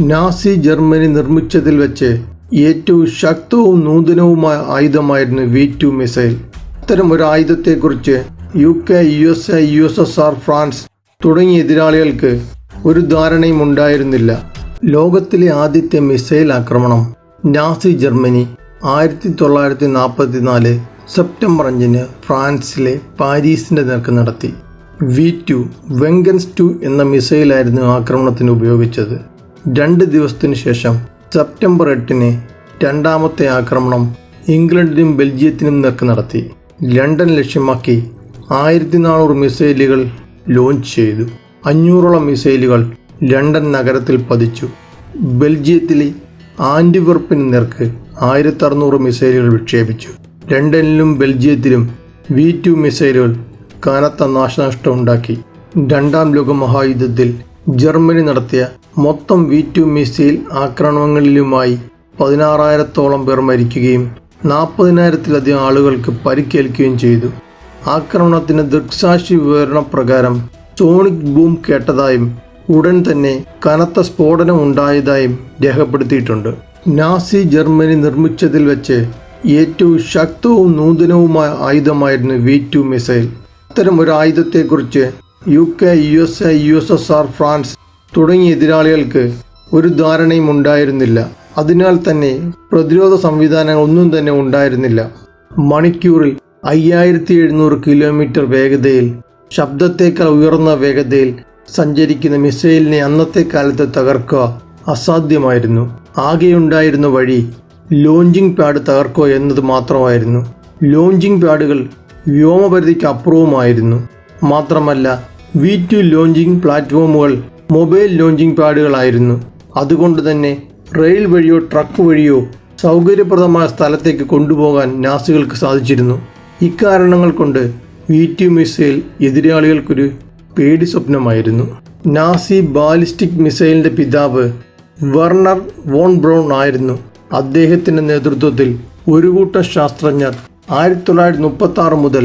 Nazi Germany നിർമ്മിച്ചതിൽ വെച്ച് ഏറ്റവും ശക്തവും നൂതനവുമായ ആയുധമായിരുന്നു വി ടു മിസൈൽ. അത്തരം ഒരു ആയുധത്തെക്കുറിച്ച് U K U S A U S S R France തുടങ്ങിയ എതിരാളികൾക്ക് ഒരു ധാരണയും ഉണ്ടായിരുന്നില്ല. ലോകത്തിലെ ആദ്യത്തെ മിസൈൽ ആക്രമണം നാസി ജർമ്മനി ആയിരത്തി തൊള്ളായിരത്തി നാൽപ്പത്തി നാല് സെപ്റ്റംബർ അഞ്ചിന് ഫ്രാൻസിലെ പാരീസിന്റെ നേർക്ക് നടത്തി. വി ടു വെങ്കൻസ് ടു എന്ന മിസൈലായിരുന്നു ആക്രമണത്തിന് ഉപയോഗിച്ചത്. രണ്ട് ദിവസത്തിനു ശേഷം സെപ്റ്റംബർ എട്ടിന് രണ്ടാമത്തെ ആക്രമണം ഇംഗ്ലണ്ടിനും ബെൽജിയത്തിനും നേർക്ക് നടത്തി. ലണ്ടൻ ലക്ഷ്യമാക്കി ആയിരത്തി നാനൂറ് മിസൈലുകൾ ലോഞ്ച് ചെയ്തു. അഞ്ഞൂറോളം മിസൈലുകൾ ലണ്ടൻ നഗരത്തിൽ പതിച്ചു. ബെൽജിയത്തിലെ ആന്റിവർപ്പിന് നേർക്ക് ആയിരത്തി അറുന്നൂറ് മിസൈലുകൾ വിക്ഷേപിച്ചു. ലണ്ടനിലും ബെൽജിയത്തിലും വി ടു മിസൈലുകൾ കനത്ത നാശനഷ്ടം ഉണ്ടാക്കി. രണ്ടാം ലോക മഹായുദ്ധത്തിൽ ജർമ്മനി നടത്തിയ മൊത്തം വി ടു മിസൈൽ ആക്രമണങ്ങളിലുമായി പതിനാറായിരത്തോളം പേർ മരിക്കുകയും നാൽപ്പതിനായിരത്തിലധികം ആളുകൾക്ക് പരിക്കേൽക്കുകയും ചെയ്തു. ആക്രമണത്തിന് ദൃക്സാക്ഷി വിവരണ പ്രകാരം സോണിക് ബൂം കേട്ടതായും ഉടൻ തന്നെ കനത്ത സ്ഫോടനം ഉണ്ടായതായും രേഖപ്പെടുത്തിയിട്ടുണ്ട്. നാസി ജർമ്മനി നിർമ്മിച്ചതിൽ വെച്ച് ഏറ്റവും ശക്തവും നൂതനവുമായ ആയുധമായിരുന്നു വി ടു മിസൈൽ. അത്തരം ഒരു ആയുധത്തെക്കുറിച്ച് U K U S A U S S R France തുടങ്ങിയ എതിരാളികൾക്ക് ഒരു ധാരണയും ഉണ്ടായിരുന്നില്ല. അതിനാൽ തന്നെ പ്രതിരോധ സംവിധാനങ്ങൾ ഒന്നും തന്നെ ഉണ്ടായിരുന്നില്ല. മണിക്കൂറിൽ അയ്യായിരത്തി എഴുന്നൂറ് കിലോമീറ്റർ വേഗതയിൽ ശബ്ദത്തേക്കാൾ ഉയർന്ന വേഗതയിൽ സഞ്ചരിക്കുന്ന മിസൈലിനെ അന്നത്തെ കാലത്ത് തകർക്കുക അസാധ്യമായിരുന്നു. ആകെയുണ്ടായിരുന്ന വഴി ലോഞ്ചിങ് പാഡ് തകർക്കുക എന്നത് മാത്രമായിരുന്നു. ലോഞ്ചിങ് പാഡുകൾ വ്യോമപരിധിക്ക് അപ്പുറവുമായിരുന്നു മാത്രമല്ല വി ടു ലോഞ്ചിങ് പ്ലാറ്റ്ഫോമുകൾ മൊബൈൽ ലോഞ്ചിങ് പാഡുകളായിരുന്നു. അതുകൊണ്ട് തന്നെ റെയിൽ വഴിയോ ട്രക്ക് വഴിയോ സൗകര്യപ്രദമായ സ്ഥലത്തേക്ക് കൊണ്ടുപോകാൻ നാസുകൾക്ക് സാധിച്ചിരുന്നു. ഇക്കാരണങ്ങൾ കൊണ്ട് വി ടു മിസൈൽ എതിരാളികൾക്കൊരു പേടി സ്വപ്നമായിരുന്നു. നാസി ബാലിസ്റ്റിക് മിസൈലിന്റെ പിതാവ് വെർണർ വോൺ ബ്രൗൺ ആയിരുന്നു. അദ്ദേഹത്തിന്റെ നേതൃത്വത്തിൽ ഒരു കൂട്ടം ശാസ്ത്രജ്ഞർ ആയിരത്തി തൊള്ളായിരത്തി മുപ്പത്തി ആറ് മുതൽ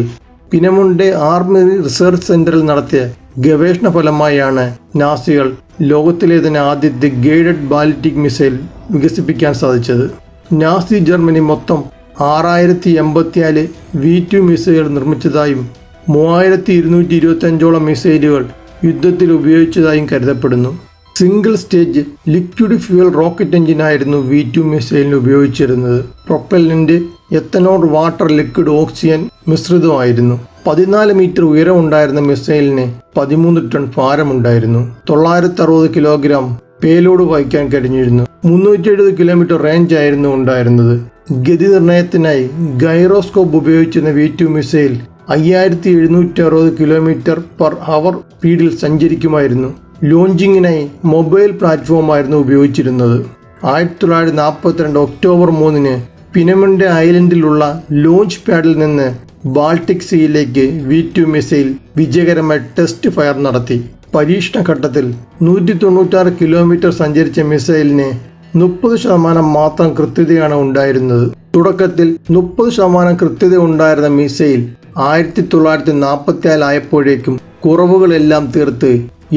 പിനമുണ്ടെ ആർമി റിസർച്ച് സെന്ററിൽ നടത്തിയ ഗവേഷണ ഫലമായാണ് നാസികൾ ലോകത്തിലെ തന്നെ ആദ്യത്തെ ഗൈഡഡ് ബാലിറ്റിക് മിസൈൽ വികസിപ്പിക്കാൻ സാധിച്ചത്. നാസി ജർമ്മനി മൊത്തം ആറായിരത്തി എൺപത്തിനാല് വി ടു മിസൈലുകൾ നിർമ്മിച്ചതായും മൂവായിരത്തി ഇരുന്നൂറ്റി ഇരുപത്തഞ്ചോളം മിസൈലുകൾ യുദ്ധത്തിൽ ഉപയോഗിച്ചതായും കരുതപ്പെടുന്നു. Single stage liquid fuel rocket എഞ്ചിനായിരുന്നു V two മിസൈലിന് ഉപയോഗിച്ചിരുന്നത്. Propellant ethanol water liquid oxygen മിശ്രിതമായിരുന്നു. പതിനാല് മീറ്റർ ഉയരമുണ്ടായിരുന്ന മിസൈലിന് പതിമൂന്ന് ടൺ ഭാരമുണ്ടായിരുന്നു. തൊള്ളായിരത്തി അറുപത് കിലോഗ്രാം പേലോഡ് വഹിക്കാൻ കഴിഞ്ഞിരുന്നു. മുന്നൂറ്റി എഴുപത് കിലോമീറ്റർ റേഞ്ച് ആയിരുന്നു ഉണ്ടായിരുന്നത്. ഗതി നിർണയത്തിനായി ഗൈറോസ്കോപ്പ് ഉപയോഗിച്ചിരുന്ന വി ടു മിസൈൽ അയ്യായിരത്തി എഴുന്നൂറ്റി അറുപത് കിലോമീറ്റർ പെർ അവർ സ്പീഡിൽ സഞ്ചരിക്കുമായിരുന്നു. ലോഞ്ചിങ്ങിനായി മൊബൈൽ പ്ലാറ്റ്ഫോമായിരുന്നു ഉപയോഗിച്ചിരുന്നത്. ആയിരത്തി തൊള്ളായിരത്തി നാൽപ്പത്തിരണ്ട് ഒക്ടോബർ മൂന്നിന് പിനമന്റെ ഐലൻഡിലുള്ള ലോഞ്ച് പാഡിൽ നിന്ന് ബാൾട്ടിക് സീയിലേക്ക് വി ടു മിസൈൽ വിജയകരമായി ടെസ്റ്റ് ഫയർ നടത്തി. പരീക്ഷണ ഘട്ടത്തിൽ നൂറ്റി തൊണ്ണൂറ്റാറ് കിലോമീറ്റർ സഞ്ചരിച്ച മിസൈലിന് മുപ്പത് ശതമാനം മാത്രം കൃത്യതയാണ് ഉണ്ടായിരുന്നത്. തുടക്കത്തിൽ മുപ്പത് ശതമാനം കൃത്യത ഉണ്ടായിരുന്ന മിസൈൽ ആയിരത്തി തൊള്ളായിരത്തി നാൽപ്പത്തിനാലായപ്പോഴേക്കും കുറവുകളെല്ലാം തീർത്ത്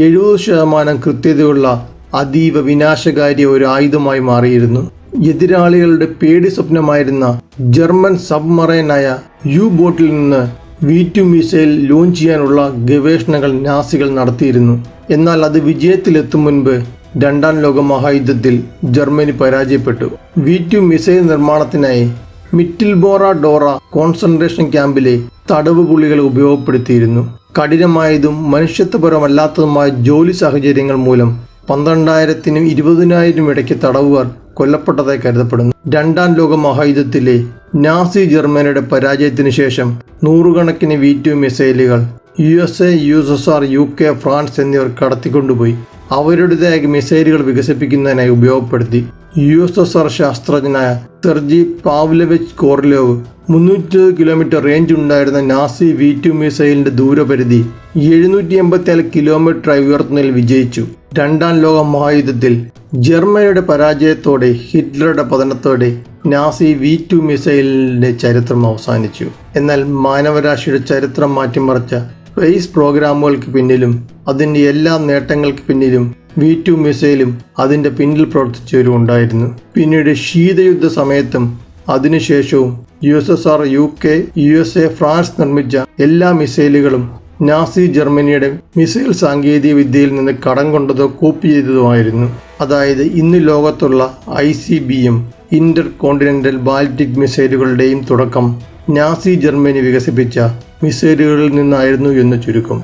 എഴുപത് ശതമാനം കൃത്യതയുള്ള അതീവ വിനാശകാരി ഒരു ആയുധമായി മാറിയിരുന്നു. എതിരാളികളുടെ പേടി സ്വപ്നമായിരുന്ന ജർമ്മൻ സബ്മറൈനായ യു ബോട്ടിൽ നിന്ന് വി ടു മിസൈൽ ലോഞ്ച് ചെയ്യാനുള്ള ഗവേഷണങ്ങൾ നാസികൾ നടത്തിയിരുന്നു. എന്നാൽ അത് വിജയത്തിലെത്തും മുൻപ് രണ്ടാം ലോക മഹായുദ്ധത്തിൽ ജർമ്മനി പരാജയപ്പെട്ടു. വി ടു മിസൈൽ നിർമ്മാണത്തിനായി മിറ്റിൽബോറ ഡോറ കോൺസെൻട്രേഷൻ ക്യാമ്പിലെ തടവ് പുള്ളികൾ ഉപയോഗപ്പെടുത്തിയിരുന്നു. കഠിനമായതും മനുഷ്യത്വപരമല്ലാത്തതുമായ ജോലി സാഹചര്യങ്ങൾ മൂലം പന്ത്രണ്ടായിരത്തിനും ഇരുപതിനായിരം ഇടയ്ക്ക് തടവുകാർ കൊല്ലപ്പെട്ടതായി കരുതപ്പെടുന്നു. രണ്ടാം ലോക മഹായുദ്ധത്തിലെ നാസി ജർമ്മനിയുടെ പരാജയത്തിന് ശേഷം നൂറുകണക്കിന് വി ടു മിസൈലുകൾ U S A U S R U K France എന്നിവർ കടത്തിക്കൊണ്ടുപോയി. അവരുടേതായ മിസൈലുകൾ വികസിപ്പിക്കുന്നതിനായി ഉപയോഗപ്പെടുത്തി. യു എസ് എസ് ആർ ശാസ്ത്രജ്ഞനായ സെർജി പാവ്ലവിച്ച് കോർലോവ് മുന്നൂറ്റി കിലോമീറ്റർ റേഞ്ച് ഉണ്ടായിരുന്ന നാസി വി ടു മിസൈലിന്റെ ദൂരപരിധി എഴുന്നൂറ്റി എൺപത്തിനാല് കിലോമീറ്ററായി ഉയർത്തുന്നതിൽ വിജയിച്ചു. രണ്ടാം ലോക മഹായുദ്ധത്തിൽ ജർമ്മനിയുടെ പരാജയത്തോടെ ഹിറ്റ്ലറുടെ പതനത്തോടെ നാസി വി ടു മിസൈലിന്റെ ചരിത്രം അവസാനിച്ചു. എന്നാൽ മാനവരാശിയുടെ ചരിത്രം മാറ്റിമറിച്ച സ്പേസ് പ്രോഗ്രാമുകൾക്ക് പിന്നിലും അതിന്റെ എല്ലാ നേട്ടങ്ങൾക്ക് പിന്നിലും വി ടു മിസൈലും അതിന്റെ പിന്നിൽ പ്രവർത്തിച്ചവരും ഉണ്ടായിരുന്നു പിന്നീട് ശീതയുദ്ധ സമയത്തും അതിനുശേഷവും U S S R U K U S A France നിർമ്മിച്ച എല്ലാ മിസൈലുകളും നാസി ജർമ്മനിയുടെ മിസൈൽ സാങ്കേതിക വിദ്യയിൽ നിന്ന് കടം കൊണ്ടതോ കോപ്പി ചെയ്തതുമായിരുന്നു അതായത് ഇന്ന് ലോകത്തുള്ള I C B M intercontinental ballistic മിസൈലുകളുടെയും തുടക്കം നാസി ജർമ്മനി വികസിപ്പിച്ച മിസൈലുകളിൽ നിന്നായിരുന്നു എന്ന് ചുരുക്കം.